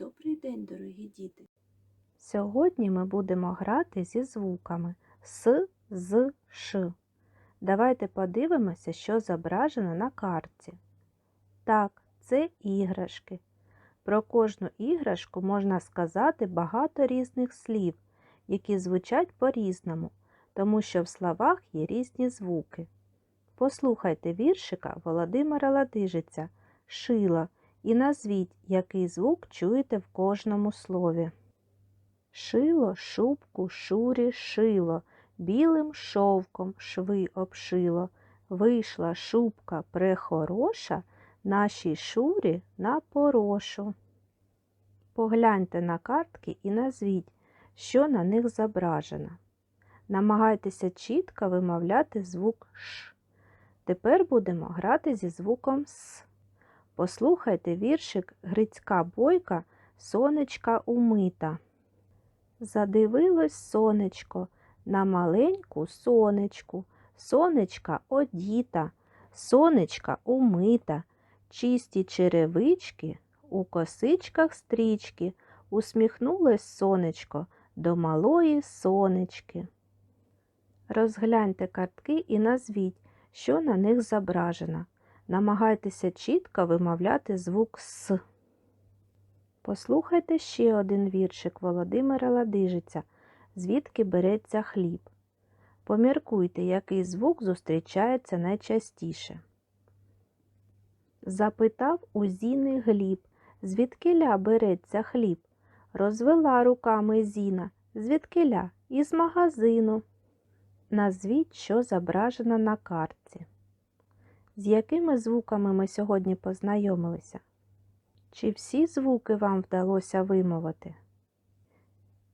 Добрий день, дорогі діти! Сьогодні ми будемо грати зі звуками С, З, Ш. Давайте подивимося, що зображено на карті. Так, це іграшки. Про кожну іграшку можна сказати багато різних слів, які звучать по-різному, тому що в словах є різні звуки. Послухайте віршика Володимира Ладижиця Шила і назвіть, який звук чуєте в кожному слові. Шило, шубку, шурі, шило, білим шовком шви обшило. Вийшла шубка прехороша, нашій шурі на порошу. Погляньте на картки і назвіть, що на них зображено. Намагайтеся чітко вимовляти звук Ш. Тепер будемо грати зі звуком С. Послухайте віршик Грицька бойка Сонечка умита. Задивилось сонечко на маленьку сонечку, сонечка одіта, сонечка умита, чисті черевички, у косичках стрічки, усміхнулось сонечко до малої сонечки. Розгляньте картки і назвіть, що на них зображено. Намагайтеся чітко вимовляти звук С. Послухайте ще один віршик Володимира Ладижиця, звідки береться хліб. Поміркуйте, який звук зустрічається найчастіше. Запитав у Зіни Гліб, звідкиля береться хліб. Розвела руками Зіна, звідкиля із магазину. Назвіть, що зображено на картці. З якими звуками ми сьогодні познайомилися? Чи всі звуки вам вдалося вимовити?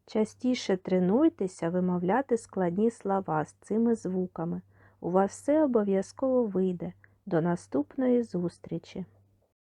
Частіше тренуйтеся вимовляти складні слова з цими звуками. У вас все обов'язково вийде. До наступної зустрічі!